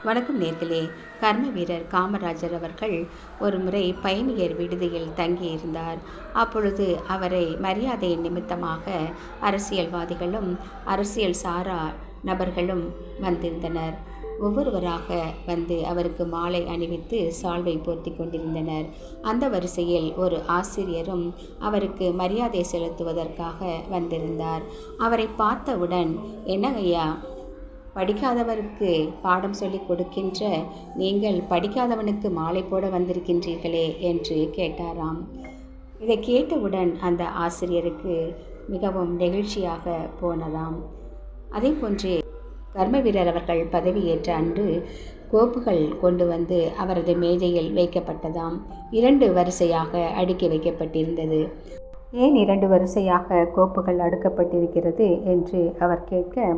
வணக்கம் நேர்களே. கர்ம வீரர் காமராஜர் அவர்கள் ஒரு முறை பயணியர் விடுதியில் தங்கியிருந்தார். அப்பொழுது அவரை மரியாதையின் நிமித்தமாக அரசியல்வாதிகளும் அரசியல் சாரா நபர்களும் வந்திருந்தனர். ஒவ்வொருவராக வந்து அவருக்கு மாலை அணிவித்து சால்வை போர்த்தி கொண்டிருந்தனர். அந்த வரிசையில் ஒரு ஆசிரியரும் அவருக்கு மரியாதை செலுத்துவதற்காக வந்திருந்தார். அவரை பார்த்தவுடன் என்னங்கய்யா படிக்காதவருக்கு பாடம் சொல்லிக் கொடுக்கின்ற நீங்கள் படிக்காதவனுக்கு மாலை போட வந்திருக்கின்றீர்களே என்று கேட்டாராம். இதை கேட்டவுடன் அந்த ஆசிரியருக்கு மிகவும் நெகிழ்ச்சியாக போனதாம். அதே போன்று கர்மவீரர் அவர்கள் பதவியேற்ற அன்று கோப்புகள் கொண்டு வந்து அவரது மேஜையில் வைக்கப்பட்டதாம். இரண்டு வரிசையாக அடுக்கி வைக்கப்பட்டிருந்தது. ஏன் இரண்டு வரிசையாக கோப்புகள் அடுக்கப்பட்டிருக்கிறது என்று அவர் கேட்க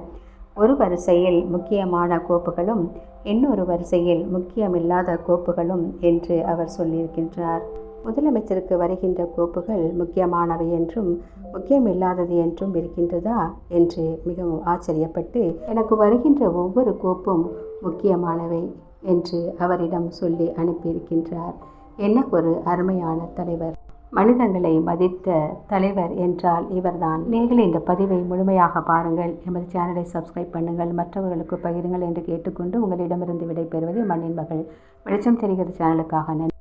ஒரு வரிசையில் முக்கியமான கோப்புகளும் இன்னொரு வரிசையில் முக்கியமில்லாத கோப்புகளும் என்று அவர் சொல்லியிருக்கின்றார். முதலமைச்சருக்கு வருகின்ற கோப்புகள் முக்கியமானவை என்றும் முக்கியமில்லாதது என்றும் இருக்கின்றதா என்று மிகவும் ஆச்சரியப்பட்டு எனக்கு வருகின்ற ஒவ்வொரு கோப்பும் முக்கியமானவை என்று அவரிடம் சொல்லி அனுப்பியிருக்கின்றார். என்ன ஒரு அருமையான தலைவர். மனிதங்களை மதித்த தலைவர் என்றால் இவர்தான். நீங்கள் இந்த பதிவை முழுமையாக பாருங்கள். எமது சேனலை சப்ஸ்கிரைப் பண்ணுங்கள். மற்றவர்களுக்கு பகிருங்கள் என்று கேட்டுக்கொண்டு உங்களிடமிருந்து விடைபெறுவது மண்ணின் மகள். வெளிச்சம் தெரிகிறது சேனலுக்காக நன்றி.